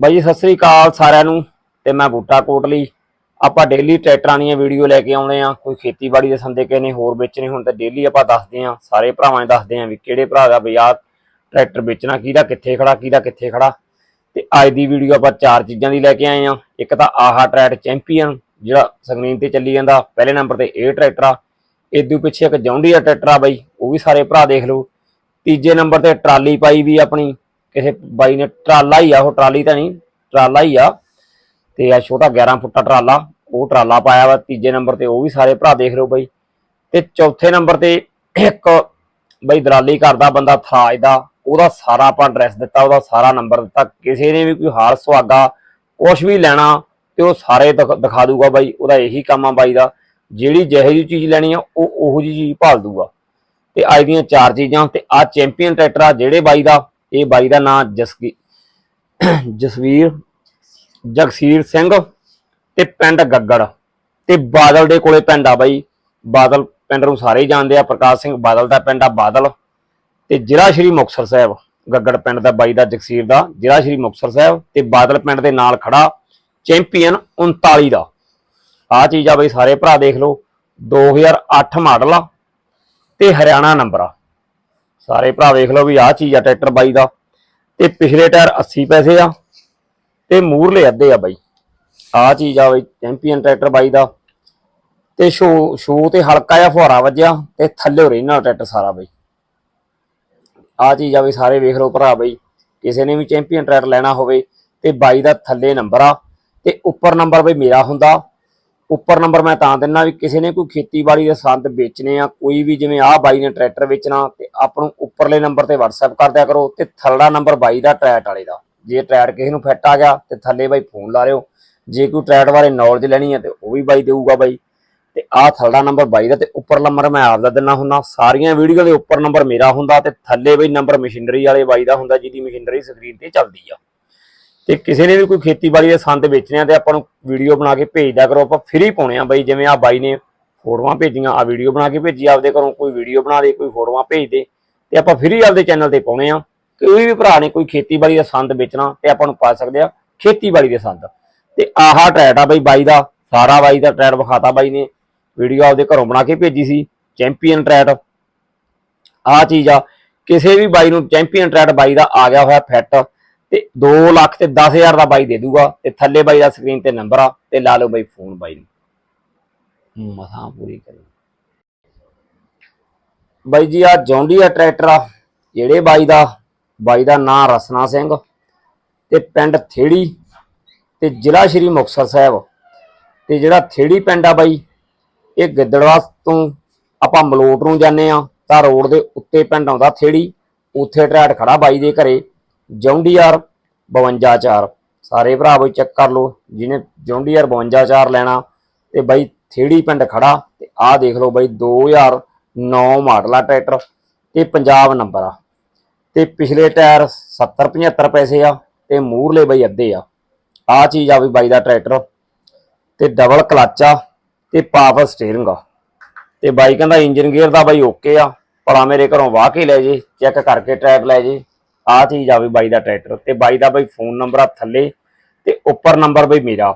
ਬਾਈ ਜੀ, ਸਤਿ ਸ੍ਰੀ ਅਕਾਲ ਸਾਰਿਆਂ ਨੂੰ ਤੇ ਮੈਂ ਬੂਟਾ ਕੋਟਲੀ। ਆਪਾਂ ਡੇਲੀ ਟਰੈਕਟਰਾਂ ਦੀਆਂ ਵੀਡੀਓ ਲੈ ਕੇ ਆਉਣੇ ਆ। ਕੋਈ ਖੇਤੀਬਾੜੀ ਦੇ ਸੰਦੇ ਕਿਸੇ ਨੇ ਹੋਰ ਵੇਚਣੇ ਹੁਣ ਤਾਂ ਡੇਲੀ ਆਪਾਂ ਦੱਸਦੇ ਆ। ਸਾਰੇ ਭਰਾਵਾਂ ਨੂੰ ਦੱਸਦੇ ਆ ਵੀ ਕਿਹੜੇ ਭਰਾ ਦਾ ਬਈ ਆਹ ਟਰੈਕਟਰ ਵੇਚਣਾ, ਕਿਹਦਾ ਕਿੱਥੇ ਖੜਾ, ਕਿਹਦਾ ਕਿੱਥੇ ਖੜਾ। ਤੇ ਅੱਜ ਦੀ ਵੀਡੀਓ ਆਪਾਂ ਚਾਰ ਚੀਜ਼ਾਂ ਦੀ ਲੈ ਕੇ ਆਏ ਆ। ਇੱਕ ਤਾਂ ਆਹਾ ਟਰੈਕਟ ਚੈਂਪੀਅਨ, ਜਿਹੜਾ ਸਕਰੀਨ ਤੇ ਚੱਲੀ ਜਾਂਦਾ। ਪਹਿਲੇ ਨੰਬਰ ਤੇ ਇਹ ਟਰੈਕਟਰ ਆ। ਇਦੋਂ ਪਿੱਛੇ ਇੱਕ ਜੌਂਡੀਆ ਟਰੈਕਟਰ ਆ ਬਾਈ, ਉਹ ਵੀ ਸਾਰੇ ਭਰਾ ਦੇਖ ਲਓ। ਤੀਜੇ ਨੰਬਰ ਤੇ ਟਰਾਲੀ ਪਾਈ ਵੀ ਆਪਣੀ। ਕਿਸੇ ਬਾਈ ਨੇ ਟਰਾਲਾ ਹੀ ਆ, ਉਹ ਟਰਾਲੀ ਤਾਂ ਨਹੀਂ, ਟਰਾਲਾ ਹੀ ਆ। ਤੇ ਆ ਛੋਟਾ 11 ਫੁੱਟਾ ਟਰਾਲਾ, ਉਹ ਟਰਾਲਾ ਪਾਇਆ ਵਾ, ਤੀਜੇ ਨੰਬਰ ਤੇ ਉਹ ਵੀ ਸਾਰੇ ਭਰਾ ਦੇਖ ਲਓ ਬਾਈ। ਤੇ ਚੌਥੇ ਨੰਬਰ ਤੇ ਇੱਕ ਬਈ ਦਲਾਲੀ ਕਰਦਾ ਬੰਦਾ ਥਰਾਜ ਦਾ, ਉਹਦਾ ਸਾਰਾ ਆਪਾਂ ਐਡਰੈਸ ਦਿੱਤਾ, ਉਹਦਾ ਸਾਰਾ ਨੰਬਰ ਦਿੱਤਾ। ਕਿਸੇ ਨੇ ਵੀ ਕੋਈ ਹਾਰ ਸੁਹਾਗਾ ਕੁਝ ਵੀ ਲੈਣਾ, ਤੇ ਉਹ ਸਾਰੇ ਦਿਖਾ ਦੂਗਾ ਬਾਈ, ਉਹਦਾ ਇਹੀ ਕੰਮ ਆ ਬਾਈ ਦਾ। ਜਿਹੜੀ ਜਿਹੋ ਜਿਹੀ ਚੀਜ਼ ਲੈਣੀ ਆ, ਉਹ ਉਹੋ ਜਿਹੀ ਚੀਜ਼ ਭਾਲ ਦੂਗਾ। ਤੇ ਅੱਜ ਦੀਆਂ ਚਾਰ ਚੀਜ਼ਾਂ, ਤੇ ਆ ਚੈਂਪੀਅਨ ਟਰੈਕਟਰ ਆ ਜਿਹੜੇ ਬਾਈ ਦਾ ਇਹ ਬਾਈ ਦਾ ਨਾਮ ਜਸਕੀ ਜਸਵੀਰ ਜਗਸੀਰ ਸਿੰਘ ਤੇ ਪਿੰਡ ਗੱਗੜ ਤੇ ਬਾਦਲ ਦੇ ਕੋਲੇ ਪਿੰਡ ਆ ਬਾਈ। ਬਾਦਲ ਪਿੰਡ ਨੂੰ ਸਾਰੇ ਹੀ ਜਾਣਦੇ ਆ, ਪ੍ਰਕਾਸ਼ ਸਿੰਘ ਬਾਦਲ ਦਾ ਪਿੰਡ ਆ ਬਾਦਲ ਤੇ ਜ਼ਿਲ੍ਹਾ ਸ਼੍ਰੀ ਮੁਕਤਸਰ ਸਾਹਿਬ। ਗੱਗੜ ਪਿੰਡ ਦਾ ਬਾਈ ਦਾ, ਜਗਸੀਰ ਦਾ ਜ਼ਿਲ੍ਹਾ ਸ਼੍ਰੀ ਮੁਕਤਸਰ ਸਾਹਿਬ ਤੇ ਬਾਦਲ ਪਿੰਡ ਦੇ ਨਾਲ ਖੜਾ ਚੈਂਪੀਅਨ 39 ਦਾ। ਆ ਚੀਜ਼ ਆ ਬਈ, ਸਾਰੇ ਭਰਾ ਦੇਖ ਲਓ। 2008 ਮਾਡਲ ਆ ਤੇ ਹਰਿਆਣਾ ਨੰਬਰ ਆ। ਸਾਰੇ ਭਰਾ ਵੇਖ ਲਓ ਵੀ ਆਹ ਚੀਜ਼ ਆ ਟਰੈਕਟਰ ਬਾਈ ਦਾ। ਤੇ ਪਿਛਲੇ ਟਾਇਰ 80 ਪੈਸੇ ਆ, ਤੇ ਮੂਰਲੇ ਅੱਧੇ ਆ ਬਾਈ। ਆਹ ਚੀਜ਼ ਆ ਬਈ, ਚੈਂਪੀਅਨ ਟਰੈਕਟਰ ਬਾਈ ਦਾ। ਤੇ ਸ਼ੋ ਸ਼ੋ ਤੇ ਹਲਕਾ ਜਿਹਾ ਫੁਹਾਰਾ ਵੱਜਿਆ, ਤੇ ਥੱਲੇ ਰਹਿਣਾ ਟਰੈਕਟਰ ਸਾਰਾ ਬਾਈ। ਆਹ ਚੀਜ਼ ਆ ਬਈ, ਸਾਰੇ ਵੇਖ ਲਓ ਭਰਾ ਬਈ, ਕਿਸੇ ਨੇ ਵੀ ਚੈਂਪੀਅਨ ਟਰੈਕਟਰ ਲੈਣਾ ਹੋਵੇ, ਤੇ ਬਾਈ ਦਾ ਥੱਲੇ ਨੰਬਰ ਆ, ਤੇ ਉੱਪਰ ਨੰਬਰ ਬਈ ਮੇਰਾ ਹੁੰਦਾ। ਉੱਪਰ ਨੰਬਰ ਮੈਂ ਤਾਂ ਦਿੰਨਾ ਵੀ ਕਿਸੇ ਨੇ ਕੋਈ ਖੇਤੀਬਾੜੀ ਦੇ ਸੰਦ ਵੇਚਣੇ ਆ, ਕੋਈ ਵੀ ਜਿਵੇਂ ਆਹ ਬਾਈ ਨੇ ਟਰੈਕਟਰ ਵੇਚਣਾ, ਤੇ ਆਪ ਨੂੰ ਉੱਪਰਲੇ ਨੰਬਰ ਤੇ WhatsApp ਕਰ ਦਿਆ ਕਰੋ, ਤੇ ਥੱਲੜਾ ਨੰਬਰ ਬਾਈ ਦਾ ਟਰੈਟ ਵਾਲੇ ਦਾ। ਜੇ ਟਰੈਟ ਕਿਸੇ ਨੂੰ ਫਿੱਟ ਆ ਗਿਆ, ਤੇ ਥੱਲੇ ਬਾਈ ਫੋਨ ਲਾ ਰਿਓ ਜੇ ਕੋਈ ਟਰੈਟ ਬਾਰੇ ਨੌਲੇਜ ਲੈਣੀ ਹੈ ਤੇ ਉਹ ਵੀ ਬਾਈ ਦੇਊਗਾ ਬਾਈ। ਤੇ ਆਹ ਥੱਲੜਾ ਨੰਬਰ ਬਾਈ ਦਾ, ਤੇ ਉੱਪਰ ਨੰਬਰ ਮੈਂ ਆਪ ਦਾ ਦਿੰਨਾ ਹੁੰਦਾ ਸਾਰੀਆਂ ਵੀਡੀਓ ਦੇ ਉੱਪਰ ਨੰਬਰ ਮੇਰਾ ਹੁੰਦਾ, ਤੇ ਥੱਲੇ ਬਈ ਨੰਬਰ ਮਸ਼ੀਨਰੀ ਵਾਲੇ ਬਾਈ ਦਾ ਹੁੰਦਾ, ਜਿਹਦੀ ਮਸ਼ੀਨਰੀ ਸਕਰੀਨ ਤੇ ਚੱਲਦੀ ਆ। ਤੇ ਕਿਸੇ ਨੇ ਵੀ ਕੋਈ ਖੇਤੀਬਾੜੀ ਦੇ ਸੰਦ ਵੇਚਣੇ ਆ ਤੇ ਆਪਾਂ ਨੂੰ ਵੀਡੀਓ ਬਣਾ ਕੇ ਭੇਜ ਦਿਆ ਕਰੋ, ਆਪਾਂ ਫ੍ਰੀ ਪਾਉਣੇ ਆ ਬਾਈ, ਜਿਵੇਂ ਆ ਬਾਈ ਨੇ ਫੋਟੋਆਂ ਭੇਜੀਆਂ ਆ ਵੀਡੀਓ ਬਣਾ ਕੇ ਭੇਜੀ, ਆਪਦੇ ਘਰੋਂ ਕੋਈ ਵੀਡੀਓ ਬਣਾ ਦੇ, ਕੋਈ ਫੋਟੋਆਂ ਭੇਜ ਦੇ, ਤੇ ਆਪਾਂ ਫ੍ਰੀ ਆਪਦੇ ਚੈਨਲ ਤੇ ਪਾਉਣੇ ਆ। ਕੋਈ ਵੀ ਭਰਾ ਨੇ ਕੋਈ ਖੇਤੀਬਾੜੀ ਦਾ ਸੰਦ ਵੇਚਣਾ ਤੇ ਆਪਾਂ ਨੂੰ ਪਾ ਸਕਦੇ ਆ ਖੇਤੀਬਾੜੀ ਦੇ ਸੰਦ। ਤੇ ਆਹਾ ਟਰੈਟ ਆ ਬਾਈ ਬਾਈ ਦਾ, ਸਾਰਾ ਬਾਈ ਦਾ ਟਰੈਟ ਵਿਖਾਤਾ ਬਾਈ ਨੇ। ਵੀਡੀਓ ਆਪਦੇ ਘਰੋਂ ਬਣਾ ਕੇ ਭੇਜੀ ਸੀ ਚੈਂਪੀਅਨ ਟਰੈਟ। ਆ ਚੀਜ਼ ਆ, ਕਿਸੇ ਵੀ ਬਾਈ ਨੂੰ ਚੈਂਪੀਅਨ ਟਰੈਟ ਬਾਈ ਦਾ ਆ ਗਿਆ ਹੋਇਆ ਫਿੱਟ। ਤੇ 2 ਲੱਖ ਤੇ 10000 ਦਾ ਬਾਈ ਦੇ ਦੂਗਾ ਤੇ ਥੱਲੇ ਬਾਈ ਦਾ ਸਕਰੀਨ ਤੇ ਨੰਬਰ ਆ ਤੇ ਲਾ ਲਓ ਬਾਈ ਫੋਨ ਬਾਈ ਨੂੰ। ਮਸਾਂ ਪੂਰੀ ਕਰੀ। ਬਾਈ ਜੀ ਆ ਜੌਂਡੀਆ ਟਰੈਕਟਰ ਆ, ਜਿਹੜੇ ਬਾਈ ਦਾ ਬਾਈ ਦਾ ਨਾਂ ਰਸਨਾ ਸਿੰਘ ਤੇ ਪਿੰਡ ਥੇੜੀ ਤੇ ਜ਼ਿਲ੍ਹਾ ਸ਼੍ਰੀ ਮੁਕਤਸਰ ਸਾਹਿਬ। ਤੇ ਜਿਹੜਾ ਥੇੜੀ ਪਿੰਡ ਆ ਬਾਈ, ਇਹ ਗਿੱਦੜਵਾ ਤੋਂ ਆਪਾਂ ਮਲੋਟ ਨੂੰ ਜਾਂਦੇ ਆ ਤਾਂ ਰੋਡ ਦੇ ਉੱਤੇ ਪਿੰਡ ਆਉਂਦਾ ਥੇੜੀ, ਉੱਥੇ ਟਰੈਟ ਖੜਾ ਬਾਈ ਦੇ ਘਰੇ। ਜੌਂਡੀਆਰ 52 ਸਾਰੇ ਭਰਾ ਬਈ ਚੈੱਕ ਕਰ ਲਓ, ਜਿਹਨੇ ਜੌਂਡੀਆਰ 52 ਲੈਣਾ, ਤੇ ਬਾਈ ਥੇੜੀ ਪਿੰਡ ਖੜਾ, ਤੇ ਆਹ ਦੇਖ ਲਓ ਬਾਈ 2009 ਮਾਡਲ ਆ ਟਰੈਕਟਰ, ਤੇ ਪੰਜਾਬ ਨੰਬਰ ਆ। ਤੇ ਪਿਛਲੇ ਟਾਇਰ 70 75 ਪੈਸੇ ਆ, ਤੇ ਮੂਰਲੇ ਬਾਈ ਅੱਧੇ ਆ। ਆ ਚੀਜ਼ ਆ ਵੀ ਬਾਈ ਦਾ ਟਰੈਕਟਰ, ਤੇ ਡਬਲ ਕਲੱਚ ਆ, ਤੇ ਪਾਵਰ ਸਟੀਅਰਿੰਗ ਆ। ਤੇ ਬਾਈ ਕਹਿੰਦਾ ਇੰਜਨ ਗੇਅਰ ਦਾ ਬਾਈ ਓਕੇ ਆ, ਭਲਾ ਮੇਰੇ ਘਰੋਂ ਵਾਹ ਕੇ ਲੈ ਜੇ ਚੈੱਕ ਕਰਕੇ ਟਰੈਕ ਲੈ ਜੇ। ਆ ਚੀਜ਼ ਆਵੇ ਬਾਈ ਦਾ ਟਰੈਕਟਰ ਤੇ ਬਾਈ ਦਾ ਬਾਈ ਫੋਨ ਨੰਬਰ ਆ ਥੱਲੇ ਤੇ ਉੱਪਰ ਨੰਬਰ ਬਈ ਮੇਰਾ।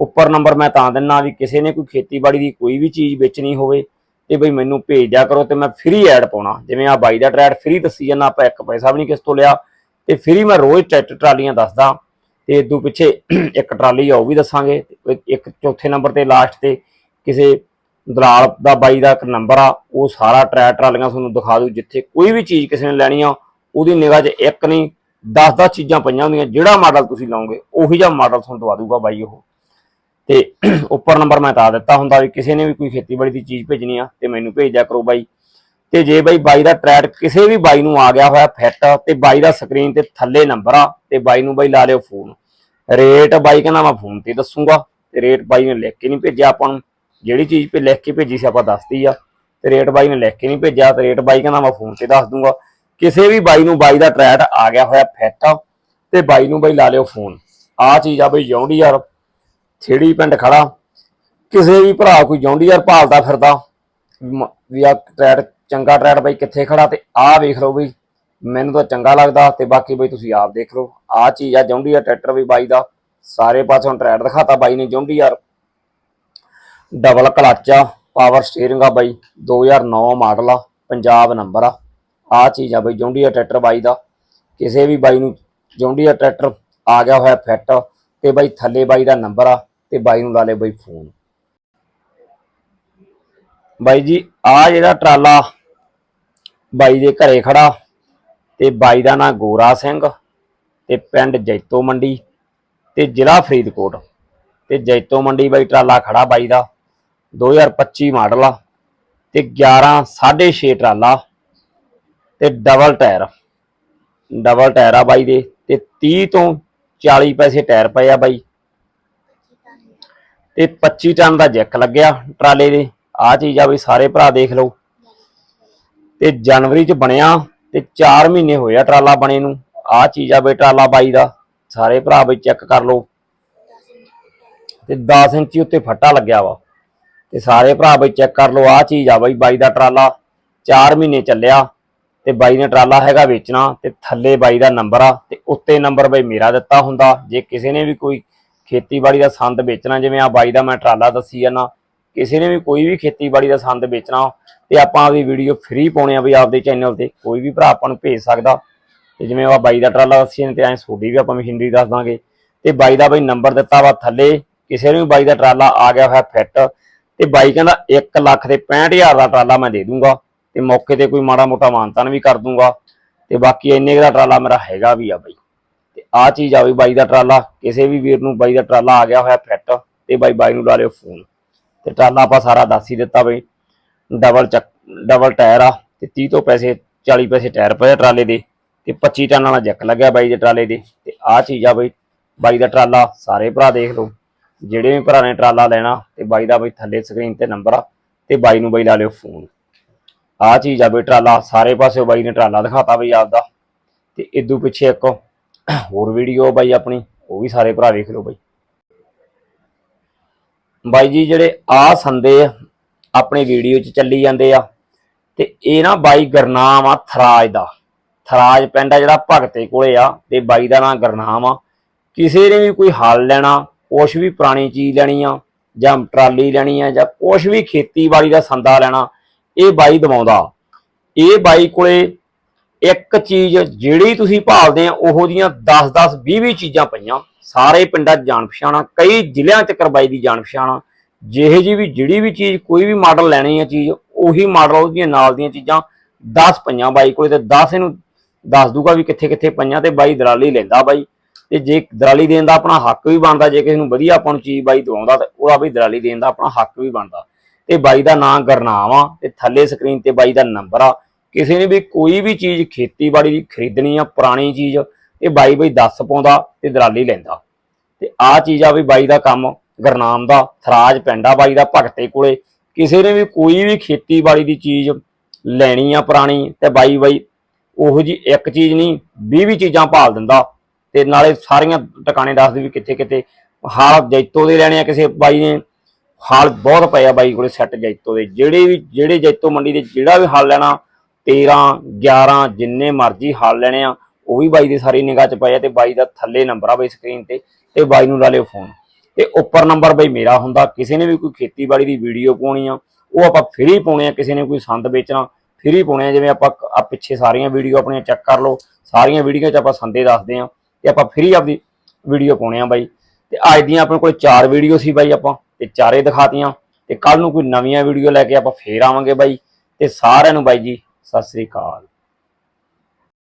ਉੱਪਰ ਨੰਬਰ ਮੈਂ ਤਾਂ ਦਿੰਨਾ ਵੀ ਕਿਸੇ ਨੇ ਕੋਈ ਖੇਤੀਬਾੜੀ ਦੀ ਕੋਈ ਵੀ ਚੀਜ਼ ਵੇਚਣੀ ਹੋਵੇ ਤੇ ਬਈ ਮੈਨੂੰ ਭੇਜ ਦਿਆ ਕਰੋ ਤੇ ਮੈਂ ਫ੍ਰੀ ਐਡ ਪਾਉਣਾ। ਜਿਵੇਂ ਆ ਬਾਈ ਦਾ ਟਰੈਕਟ ਫ੍ਰੀ ਦੱਸੀ ਜਾਂਦਾ, ਆਪਾਂ ਇੱਕ ਪੈਸਾ ਵੀ ਨਹੀਂ ਕਿਸ ਤੋਂ ਲਿਆ। ਤੇ ਫ੍ਰੀ ਮੈਂ ਰੋਜ਼ ਟਰੈਕਟਰ ਟਰਾਲੀਆਂ ਦੱਸਦਾ। ਤੇ ਇਦੋਂ ਪਿੱਛੇ ਇੱਕ ਟਰਾਲੀ ਆ ਉਹ ਵੀ ਦੱਸਾਂਗੇ। ਇੱਕ ਚੌਥੇ ਨੰਬਰ ਤੇ ਲਾਸਟ ਤੇ ਕਿਸੇ ਦਲਾਲ ਦਾ ਬਾਈ ਦਾ ਇੱਕ ਨੰਬਰ ਆ, ਉਹ ਸਾਰਾ ਟਰੈਕਟਰ ਟਰਾਲੀਆਂ ਤੁਹਾਨੂੰ ਦਿਖਾ ਦੂ ਜਿੱਥੇ ਕੋਈ ਵੀ ਚੀਜ਼ ਕਿਸੇ ਨੇ ਲੈਣੀ ਆ ਉਹਦੀ ਨਿਗਾਹ 'ਚ ਇੱਕ ਨਹੀਂ 10-10 ਚੀਜ਼ਾਂ ਪਈਆਂ ਹੁੰਦੀਆਂ, ਜਿਹੜਾ ਮਾਡਲ ਤੁਸੀਂ ਲਓਗੇ ਉਹੀ ਜਿਹਾ ਮਾਡਲ ਤੁਹਾਨੂੰ ਦਵਾ ਦੂਗਾ ਬਾਈ ਉਹ। ਤੇ ਉੱਪਰ ਨੰਬਰ ਮੈਂ ਤਾਂ ਦਿੱਤਾ ਹੁੰਦਾ ਵੀ ਕਿਸੇ ਨੇ ਵੀ ਕੋਈ ਖੇਤੀਬਾੜੀ ਦੀ ਚੀਜ਼ ਭੇਜਣੀ ਆ, ਤੇ ਮੈਨੂੰ ਭੇਜ ਦਿਆ ਕਰੋ ਬਾਈ। ਤੇ ਜੇ ਬਾਈ ਬਾਈ ਦਾ ਟਰੈਕ ਕਿਸੇ ਵੀ ਬਾਈ ਨੂੰ ਆ ਗਿਆ ਹੋਇਆ ਫਿੱਟ ਤੇ ਬਾਈ ਦਾ ਸਕਰੀਨ ਤੇ ਥੱਲੇ ਨੰਬਰ ਆ, ਤੇ ਬਾਈ ਨੂੰ ਬਾਈ ਲਾ ਲਿਓ ਫੋਨ ਰੇਟ ਬਾਈ ਕਹਿੰਦਾ ਮੈਂ ਫੋਨ ਤੇ ਦੱਸੂਗਾ, ਤੇ ਰੇਟ ਬਾਈ ਨੇ ਲਿਖ ਕੇ ਨਹੀਂ ਭੇਜਿਆ ਆਪਾਂ ਨੂੰ। ਜਿਹੜੀ ਚੀਜ਼ ਤੇ ਲਿਖ ਕੇ ਭੇਜੀ ਸੀ ਆਪਾਂ ਦੱਸਦੀ ਆ, ਤੇ ਰੇਟ ਬਾਈ ਨੇ ਲਿਖ ਕੇ ਨਹੀਂ ਭੇਜਿਆ, ਤੇ ਰੇਟ ਬਾਈ ਕਹਿੰਦਾ ਮੈਂ ਫੋਨ ਤੇ ਦੱਸ ਦੂੰਗਾ। ਕਿਸੇ ਵੀ ਬਾਈ ਨੂੰ ਬਾਈ ਦਾ ਟਰੈਟ ਆ ਗਿਆ ਹੋਇਆ ਫਿੱਟ ਤੇ ਬਾਈ ਨੂੰ ਬਾਈ ਲਾ ਲਿਓ ਫੋਨ। ਆ ਚੀਜ਼ ਆ ਬਈ ਜੌਂਡੀ ਯਾਰ ਥੇੜੀ ਪਿੰਡ ਖੜਾ। ਕਿਸੇ ਵੀ ਭਰਾ ਕੋਈ ਜੌਂਡੀਆਰ ਭਾਲਦਾ ਫਿਰਦਾ। ਵੀ ਆ ਟਰੈਟ, ਚੰਗਾ ਟਰੈਟ ਬਾਈ ਕਿੱਥੇ ਖੜਾ ਤੇ ਆਹ ਵੇਖ ਲਓ ਬਈ, ਮੈਨੂੰ ਤਾਂ ਚੰਗਾ ਲੱਗਦਾ ਤੇ ਬਾਕੀ ਬਈ ਤੁਸੀਂ ਆਪ ਦੇਖ ਲਓ। ਆ ਚੀਜ਼ ਆ ਜੌਂਡੀਆ ਟਰੈਕਟਰ ਵੀ ਬਾਈ ਦਾ। ਸਾਰੇ ਪਾਸੋਂ ਟਰੈਟ ਦਿਖਾਤਾ ਬਾਈ ਨੇ ਜੌਂਡੀਆ ਡਬਲ ਕਲੱਚ ਆ, ਪਾਵਰ ਸਟੀਅਰਿੰਗ ਆ ਬਾਈ 2009 ਮਾਡਲ ਆ, ਪੰਜਾਬ ਨੰਬਰ ਆ। ਆ ਚੀਜ਼ ਆ ਬਾਈ, ਜੌਂਡੀਆ ਟਰੈਕਟਰ ਬਾਈ ਦਾ। ਕਿਸੇ ਵੀ ਬਾਈ ਨੂੰ ਜੌਂਡੀਆ ਟਰੈਕਟਰ ਆ ਗਿਆ ਹੋਇਆ ਫਿੱਟ ਤੇ ਬਾਈ ਥੱਲੇ ਬਾਈ ਦਾ ਨੰਬਰ ਆ ਤੇ ਬਾਈ ਨੂੰ ਲਾ ਲੇ ਬਾਈ ਫੋਨ। ਬਾਈ ਜੀ, ਆ ਜਿਹੜਾ ਟਰਾਲਾ ਬਾਈ ਦੇ ਘਰੇ ਖੜਾ ਤੇ ਬਾਈ ਦਾ ਨਾਂ ਗੋਰਾ ਸਿੰਘ ਤੇ ਪਿੰਡ ਜੈਤੋ ਮੰਡੀ ਤੇ ਜ਼ਿਲ੍ਹਾ ਫਰੀਦਕੋਟ ਤੇ ਜੈਤੋ ਮੰਡੀ ਬਾਈ ਟਰਾਲਾ ਖੜਾ ਬਾਈ ਦਾ। 2025 ਮਾਡਲ ਆ ਤੇ 11 6.5 ਟਰਾਲਾ ਤੇ ਡਬਲ ਟਾਇਰ ਡਬਲ ਟਾਇਰ ਆ ਬਾਈ ਦੇ, ਤੇ 30 ਤੋਂ 40 ਪੈਸੇ ਟਾਇਰ ਪਏ ਆ ਬਾਈ। ਤੇ 25 ਟਨ ਦਾ ਜੈਕ ਲੱਗਿਆ ਟਰਾਲੇ ਦੇ। ਆ ਚੀਜ਼ ਆ ਬਈ ਸਾਰੇ ਭਰਾ ਦੇਖ ਲਓ। ਤੇ ਜਨਵਰੀ ਚ ਬਣਿਆ ਤੇ 4 ਮਹੀਨੇ ਹੋਇਆ ਟਰਾਲਾ ਬਣੇ ਨੂੰ। ਆ ਚੀਜ਼ ਆ ਬਈ ਟਰਾਲਾ ਬਾਈ ਦਾ, ਸਾਰੇ ਭਰਾ ਵੀ ਚੈੱਕ ਕਰ ਲਓ। ਤੇ 10 ਇੰਚੀ ਉੱਤੇ ਫੱਟਾ ਲੱਗਿਆ ਵਾ। ਤੇ ਸਾਰੇ ਭਰਾ ਬਈ ਚੈੱਕ ਕਰ ਲਓ। ਆ ਚੀਜ਼ ਆ ਬਈ, ਬਾਈ ਦਾ ਟਰਾਲਾ। 4 ਮਹੀਨੇ ਚੱਲਿਆ। ਤੇ ਬਾਈ ਨੇ ਟਰਾਲਾ ਹੈਗਾ ਵੇਚਣਾ ਤੇ ਥੱਲੇ ਬਾਈ ਦਾ ਨੰਬਰ ਆ ਤੇ ਉੱਤੇ ਨੰਬਰ ਬਈ ਮੇਰਾ ਦਿੱਤਾ ਹੁੰਦਾ। ਜੇ ਕਿਸੇ ਨੇ ਵੀ ਕੋਈ ਖੇਤੀਬਾੜੀ ਦਾ ਸੰਦ ਵੇਚਣਾ, ਜਿਵੇਂ ਆ ਬਾਈ ਦਾ ਮੈਂ ਟਰਾਲਾ ਦੱਸੀ ਜਾਂਦਾ, ਕਿਸੇ ਨੇ ਵੀ ਕੋਈ ਵੀ ਖੇਤੀਬਾੜੀ ਦਾ ਸੰਦ ਵੇਚਣਾ ਤੇ ਆਪਾਂ ਆਪਦੀ ਵੀਡੀਓ ਫ੍ਰੀ ਪਾਉਣੇ ਆ ਬਈ ਆਪਦੇ ਚੈਨਲ ਤੇ, ਕੋਈ ਵੀ ਭਰਾ ਆਪਾਂ ਨੂੰ ਭੇਜ ਸਕਦਾ। ਤੇ ਜਿਵੇਂ ਆ ਬਾਈ ਦਾ ਟਰਾਲਾ ਦੱਸੀ ਨੇ ਤੇ ਐ ਸੋਡੀ ਵੀ ਆਪਾਂ ਮਸ਼ੀਨਰੀ ਦੱਸ ਦਾਂਗੇ। ਤੇ ਬਾਈ ਦਾ ਬਈ ਨੰਬਰ ਦਿੱਤਾ ਵਾ ਥੱਲੇ, ਕਿਸੇ ਨੂੰ ਵੀ ਬਾਈ ਦਾ ਟਰਾਲਾ ਆ ਗਿਆ ਹੋਇਆ ਫਿੱਟ ਤੇ ਬਾਈ ਕਹਿੰਦਾ 1 ਲੱਖ ਤੇ 65000 ਦਾ ਟਰਾਲਾ ਮੈਂ ਦੇ ਦੂੰਗਾ। ਤੇ ਮੌਕੇ ਤੇ ਕੋਈ ਮਾੜਾ ਮੋਟਾ ਮਾਨਤਾਨ ਵੀ ਕਰ ਦੂੰਗਾ ਤੇ ਬਾਕੀ ਇੰਨੇ ਕੁ ਦਾ ਟਰਾਲਾ ਮੇਰਾ ਹੈਗਾ ਵੀ ਆ ਬਾਈ। ਤੇ ਆ ਚੀਜ਼ ਆ ਵੀ ਬਾਈ ਦਾ ਟਰਾਲਾ, ਕਿਸੇ ਵੀ ਵੀਰ ਨੂੰ ਬਾਈ ਦਾ ਟਰਾਲਾ ਆ ਗਿਆ ਹੋਇਆ ਫਿੱਟ ਤੇ ਬਾਈ ਬਾਈ ਨੂੰ ਲਾ ਲਿਓ ਫੋਨ। ਤੇ ਟਰਾਲਾ ਆਪਾਂ ਸਾਰਾ ਦੱਸ ਹੀ ਦਿੱਤਾ ਬਈ, ਡਬਲ ਚੱਕ, ਡਬਲ ਟਾਇਰ ਆ ਤੇ 30 ਤੋਂ ਪੈਸੇ 40 ਪੈਸੇ ਟਾਇਰ ਪਏ ਟਰਾਲੇ ਦੇ ਤੇ 25 ਟਨ ਵਾਲਾ ਜੱਕ ਲੱਗਿਆ ਬਾਈ ਦੇ ਟਰਾਲੇ ਦੇ। ਤੇ ਆ ਚੀਜ਼ ਆ ਬਈ, ਬਾਈ ਦਾ ਟਰਾਲਾ ਸਾਰੇ ਭਰਾ ਦੇਖ ਲਓ, ਜਿਹੜੇ ਵੀ ਭਰਾ ਨੇ ਟਰਾਲਾ ਲੈਣਾ ਤੇ ਬਾਈ ਦਾ ਬਈ ਥੱਲੇ ਸਕਰੀਨ ਤੇ ਨੰਬਰ ਆ ਤੇ ਬਾਈ ਨੂੰ ਬਈ ਲਾ ਲਿਓ ਫੋਨ। ਆ ਚੀਜ਼ ਆ ਬਈ, ਟਰਾਲਾ, ਸਾਰੇ ਪਾਸੇ ਬਾਈ ਨੇ ਟਰਾਲਾ ਦਿਖਾਤਾ ਬਈ ਆਪਦਾ। ਤੇ ਇਦੋਂ ਪਿੱਛੇ ਇੱਕ ਹੋਰ ਵੀਡੀਓ ਬਾਈ ਆਪਣੀ, ਉਹ ਵੀ ਸਾਰੇ ਭਰਾ ਵੇਖ ਲਓ ਬਾਈ। ਬਾਈ ਜੀ, ਜਿਹੜੇ ਆ ਸੰਦੇ ਆ, ਆਪਣੀ ਵੀਡੀਓ 'ਚ ਚੱਲੀ ਜਾਂਦੇ ਆ। ਤੇ ਇਹ ਨਾ ਬਾਈ ਗਰਨਾਮ ਆ ਥਰਾਜ ਦਾ। ਥਰਾਜ ਪਿੰਡ ਆ ਜਿਹੜਾ ਭਗਤੇ ਕੋਲੇ ਆ, ਤੇ ਬਾਈ ਦਾ ਨਾਂ ਗਰਨਾਮ ਆ। ਕਿਸੇ ਨੇ ਵੀ ਕੋਈ ਹੱਲ ਲੈਣਾ, ਕੁਛ ਵੀ ਪੁਰਾਣੀ ਚੀਜ਼ ਲੈਣੀ ਆ, ਜਾਂ ਟਰਾਲੀ ਲੈਣੀ ਆ, ਜਾਂ ਕੁਛ ਵੀ ਖੇਤੀਬਾੜੀ ਦਾ ਸੰਦਾ ਲੈਣਾ ਇਹ ਬਾਈ ਦਵਾਉਂਦਾ ਇਹ ਬਾਈ ਕੋਲੇ ਇੱਕ ਚੀਜ਼ ਜਿਹੜੀ ਤੁਸੀਂ ਭਾਲਦੇ ਆ, ਉਹੋ ਦੀਆਂ 10 10 20 20 ਚੀਜ਼ਾਂ ਪਈਆਂ। ਸਾਰੇ ਪਿੰਡਾਂ 'ਚ ਜਾਣ ਪਛਾਣਾ ਕਈ ਜ਼ਿਲ੍ਹਿਆਂ 'ਚ ਕਰਬਾਈ ਦੀ ਜਾਣ ਪਛਾਣਾ ਜਿਹੇ ਜੀ ਵੀ ਜਿਹੜੀ ਵੀ ਚੀਜ਼, ਕੋਈ ਵੀ ਮਾਡਲ ਲੈਣੀ ਆ ਚੀਜ਼, ਉਹੀ ਮਾਡਲ ਉਹਦੀਆਂ ਨਾਲ ਦੀਆਂ ਚੀਜ਼ਾਂ 10 ਪਈਆਂ ਬਾਈ ਕੋਲੇ ਤੇ 10 ਇਹਨੂੰ ਦੱਸ ਦੂਗਾ ਵੀ ਕਿੱਥੇ ਕਿੱਥੇ ਪਈਆਂ ਤੇ ਬਾਈ ਦਲਾਲੀ ਲੈਂਦਾ ਬਾਈ। ਤੇ ਜੇ ਦਲਾਲੀ ਦੇਣ ਦਾ ਆਪਣਾ ਹੱਕ ਵੀ ਬਣਦਾ, ਜੇ ਕਿਸੇ ਨੂੰ ਵਧੀਆ ਆਪਾਂ ਨੂੰ ਚੀਜ਼ ਬਾਈ ਦਵਾਉਂਦਾ ਤੇ ਉਹਦਾ ਵੀ ਦਲਾਲੀ ਦੇਣ ਦਾ ਆਪਣਾ ਹੱਕ ਵੀ ਬਣਦਾ। ਤੇ ਬਾਈ ਦਾ ਨਾਮ ਗਰਨਾਮ ਆ, ਤੇ ਥੱਲੇ ਸਕਰੀਨ ਤੇ ਬਾਈ ਦਾ ਨੰਬਰ ਆ। ਕਿਸੇ ਨੇ ਵੀ ਕੋਈ ਵੀ ਚੀਜ਼ ਖੇਤੀਬਾੜੀ ਦੀ ਖਰੀਦਣੀ ਆ, ਪੁਰਾਣੀ ਚੀਜ਼, ਤੇ ਬਾਈ ਬਾਈ ਦੱਸ ਪਾਉਂਦਾ ਤੇ ਦਲਾਲੀ ਲੈਂਦਾ। ਤੇ ਆ ਚੀਜ਼ ਆ ਵੀ ਬਾਈ ਦਾ ਕੰਮ ਗਰਨਾਮ ਦਾ, ਥਰਾਜ ਪਿੰਡਾ ਬਾਈ ਦਾ, ਭਗਤੇ ਕੋਲੇ। ਕਿਸੇ ਨੇ ਵੀ ਕੋਈ ਵੀ ਖੇਤੀਬਾੜੀ ਦੀ ਚੀਜ਼ ਲੈਣੀ ਆ ਪੁਰਾਣੀ, ਤੇ ਬਾਈ ਬਾਈ ਉਹੋ ਜੀ ਇੱਕ ਚੀਜ਼ ਨਹੀਂ 20 20 ਚੀਜ਼ਾਂ ਭਾਲ ਦਿੰਦਾ। ਤੇ ਨਾਲੇ ਸਾਰੀਆਂ ਟਿਕਾਣੇ ਦੱਸਦੇ ਵੀ ਕਿੱਥੇ ਕਿੱਥੇ ਹਾਲ ਜੈਤੋ ਦੇ ਲੈਣੇ ਆ ਕਿਸੇ ਬਾਈ ਨੇ। ਹਾਲ ਬਹੁਤ ਪਏ ਆ ਬਾਈ ਕੋਲੇ ਸੈੱਟ ਜੈਤੋ ਦੇ। ਜਿਹੜੇ ਵੀ ਜਿਹੜੇ ਜੈਤੋ ਮੰਡੀ ਦੇ ਜਿਹੜਾ ਵੀ ਹਾਲ ਲੈਣਾ 13 11 ਜਿੰਨੇ ਮਰਜ਼ੀ ਹਾਲ ਲੈਣੇ ਆ, ਉਹ ਵੀ ਬਾਈ ਦੇ ਸਾਰੀ ਨਿਗਾਹ ਚ ਪਏ ਆ ਤੇ ਬਾਈ ਦਾ ਥੱਲੇ ਨੰਬਰ ਆ ਬਾਈ ਸਕਰੀਨ ਤੇ ਤੇ ਬਾਈ ਨੂੰ ਲਾ ਲਿਓ ਫੋਨ ਤੇ ਉੱਪਰ ਨੰਬਰ ਬਾਈ ਮੇਰਾ ਹੁੰਦਾ, ਕਿਸੇ ਨੇ ਵੀ ਕੋਈ ਖੇਤੀਬਾੜੀ ਦੀ ਵੀਡੀਓ ਪਾਉਣੀ ਆ, ਉਹ ਆਪਾਂ ਫ੍ਰੀ ਪਾਉਣੇ ਆ, ਕਿਸੇ ਨੇ ਕੋਈ ਸੰਦ ਵੇਚਣਾ, ਫ੍ਰੀ ਪਾਉਣੇ ਆ। ਜਿਵੇਂ ਆਪਾਂ ਆ ਪਿੱਛੇ ਸਾਰੀਆਂ ਵੀਡੀਓ ਆਪਣੀਆਂ ਚੈੱਕ ਕਰ ਲਓ, ਸਾਰੀਆਂ ਵੀਡੀਓ 'ਚ ਆਪਾਂ ਸੰਦੇ ਦੱਸਦੇ ਆ ਤੇ ਆਪਾਂ ਫ੍ਰੀ ਆਪਦੀ ਵੀਡੀਓ ਪਾਉਣੇ ਆ ਬਾਈ। ਤੇ ਅੱਜ ਦੀਆਂ ਆਪਣੇ ਕੋਲ ਚਾਰ ਵੀਡੀਓ ਸੀ ਬਾਈ ਆਪਾਂ। ਤੇ ਚਾਰੇ ਦਿਖਾਤੀਆਂ। ਤੇ ਕੱਲ ਨੂੰ ਕੋਈ ਨਵੀਆਂ ਵੀਡੀਓ ਲੈ ਕੇ ਆਪਾਂ ਫੇਰ ਆਵਾਂਗੇ ਬਾਈ। ਤੇ ਸਾਰਿਆਂ ਨੂੰ ਬਾਈ ਜੀ, ਸਤਿ ਸ੍ਰੀ ਅਕਾਲ।